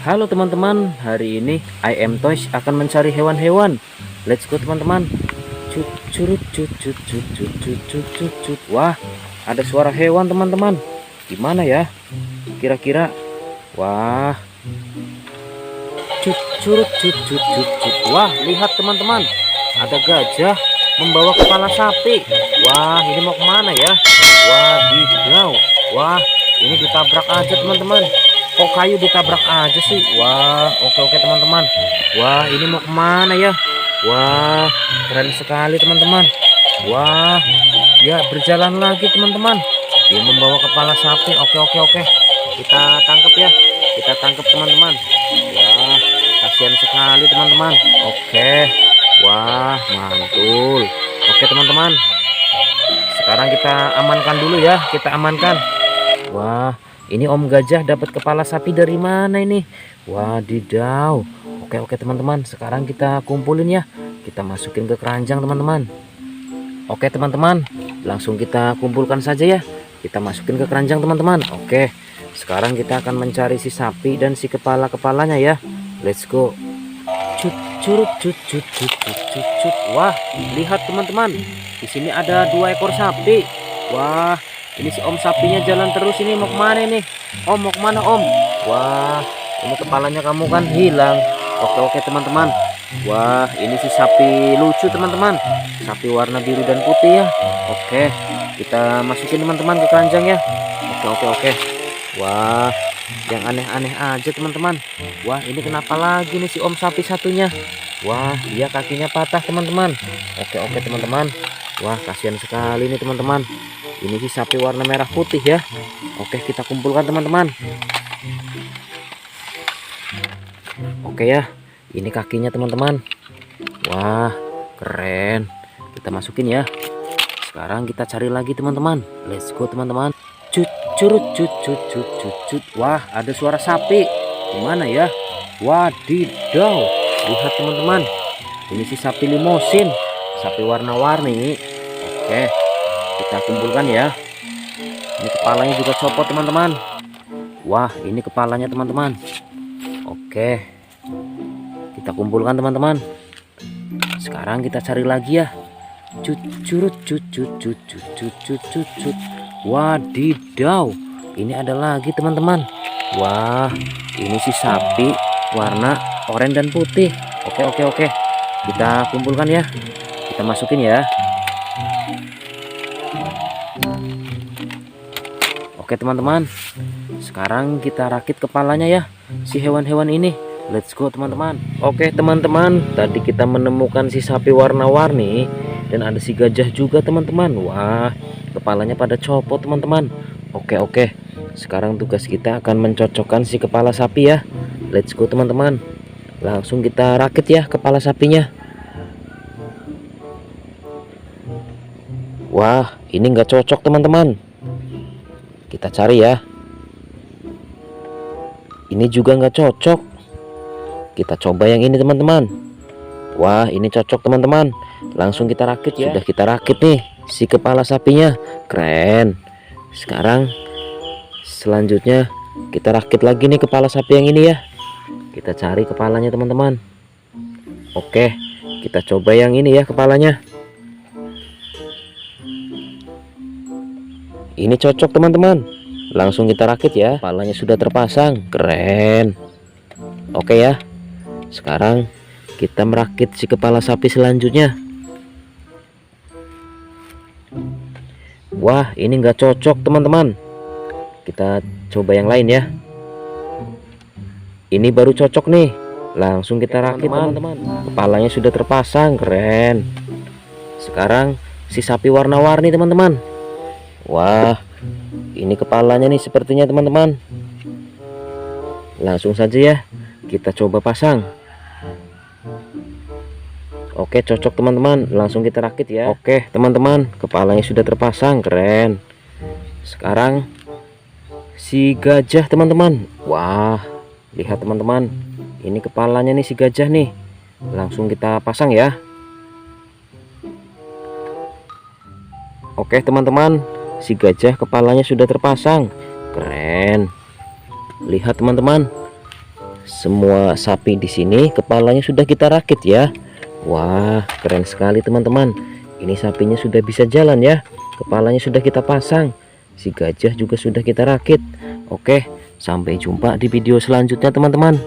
Halo teman-teman, hari ini I am Toys akan mencari hewan-hewan. Let's go teman-teman. Cut curut cut cut cut cut cut cut cut cut. Wah, ada suara hewan teman-teman. Gimana ya? Kira-kira wah. Cut curut cut cut cut cut. Wah, lihat teman-teman. Ada gajah membawa kepala sapi. Wah, ini mau ke mana ya? Wadidaw. Wah, ini ditabrak aja teman-teman kok kayu ditabrak aja sih? Wah oke oke teman-teman. Wah ini mau ke mana ya? Wah keren sekali teman-teman. Wah ya berjalan lagi teman-teman. Dia membawa kepala sapi. Oke oke oke. Kita tangkap ya. Kita tangkap teman-teman. Wah kasihan sekali teman-teman. Oke. Wah mantul. Oke teman-teman. Sekarang kita amankan dulu ya. Kita amankan. Wah ini Om Gajah dapat kepala sapi dari mana ini? Wadidaw. Oke oke teman-teman, sekarang kita kumpulin ya. Kita masukin ke keranjang teman-teman. Oke teman-teman, langsung kita kumpulkan saja ya. Kita masukin ke keranjang teman-teman. Oke. Sekarang kita akan mencari si sapi dan si kepala-kepalanya ya. Let's go. Cut curut cut cut cut cut cut. Wah, lihat teman-teman. Di sini ada dua ekor sapi. Wah, ini si om sapinya jalan terus ini mau ke mana ini? Om mau ke mana om? Wah ini kepalanya kamu kan hilang. Oke oke teman-teman. Wah ini si sapi lucu teman-teman. Sapi warna biru dan putih ya. Oke kita masukin teman-teman ke keranjang ya. Oke oke oke. Wah yang aneh-aneh aja teman-teman. Wah ini kenapa lagi nih si om sapi satunya? Wah dia kakinya patah teman-teman. Oke oke teman-teman. Wah kasihan sekali nih teman-teman ini sih sapi warna merah putih ya. Oke kita kumpulkan teman-teman. Oke ya ini kakinya teman-teman. Wah keren. Kita masukin ya. Sekarang kita cari lagi teman-teman. Let's go teman-teman. Cut curut cut cut cut cut cut. Wah ada suara sapi. Gimana ya? Wadidaw. Lihat teman-teman. Ini si sapi limosin. Sapi warna-warni. Oke kita kumpulkan ya. Ini kepalanya juga copot teman-teman. Wah ini kepalanya teman-teman. Oke. Kita kumpulkan teman-teman. Sekarang kita cari lagi ya. Cucurut cucut cucut cucut cucut wadidaw. Ini ada lagi teman-teman. Wah ini si sapi warna oranye dan putih. Oke oke oke. Kita kumpulkan ya. Kita masukin ya. Oke teman-teman. Sekarang kita rakit kepalanya ya Si hewan-hewan ini. Let's go teman-teman. Oke teman-teman. Tadi kita menemukan si sapi warna-warni Dan ada si gajah juga teman-teman. Wah kepalanya pada copot teman-teman. Oke oke. Sekarang tugas kita akan mencocokkan si kepala sapi ya. Let's go teman-teman. Langsung kita rakit ya kepala sapinya. Wah ini nggak cocok teman-teman kita cari ya. Ini juga nggak cocok. Kita coba yang ini teman-teman. Wah ini cocok teman-teman. Langsung kita rakit ya. sudah kita rakit nih si kepala sapinya. Keren. Sekarang selanjutnya kita rakit lagi nih kepala sapi yang ini ya. Kita cari kepalanya teman-teman. Oke kita coba yang ini ya kepalanya ini cocok teman-teman. Langsung kita rakit ya. Kepalanya sudah terpasang. Keren. Oke ya. Sekarang kita merakit si kepala sapi selanjutnya. Wah ini enggak cocok teman-teman. Kita coba yang lain ya. Ini baru cocok nih. Langsung kita rakit teman-teman. Kepalanya sudah terpasang. Keren. Sekarang si sapi warna-warni teman-teman Wah, ini kepalanya nih sepertinya teman-teman. Langsung saja ya, kita coba pasang. Oke, cocok teman-teman. Langsung kita rakit ya. Oke, teman-teman, kepalanya sudah terpasang, keren. Sekarang si gajah, teman-teman. Wah, lihat teman-teman. Ini kepalanya nih si gajah nih. Langsung kita pasang ya. Oke, teman-teman si gajah kepalanya sudah terpasang keren lihat teman-teman semua sapi di sini kepalanya sudah kita rakit ya. Wah, keren sekali teman-teman. Ini sapinya sudah bisa jalan ya. Kepalanya sudah kita pasang. Si gajah juga sudah kita rakit. Oke, sampai jumpa di video selanjutnya teman-teman.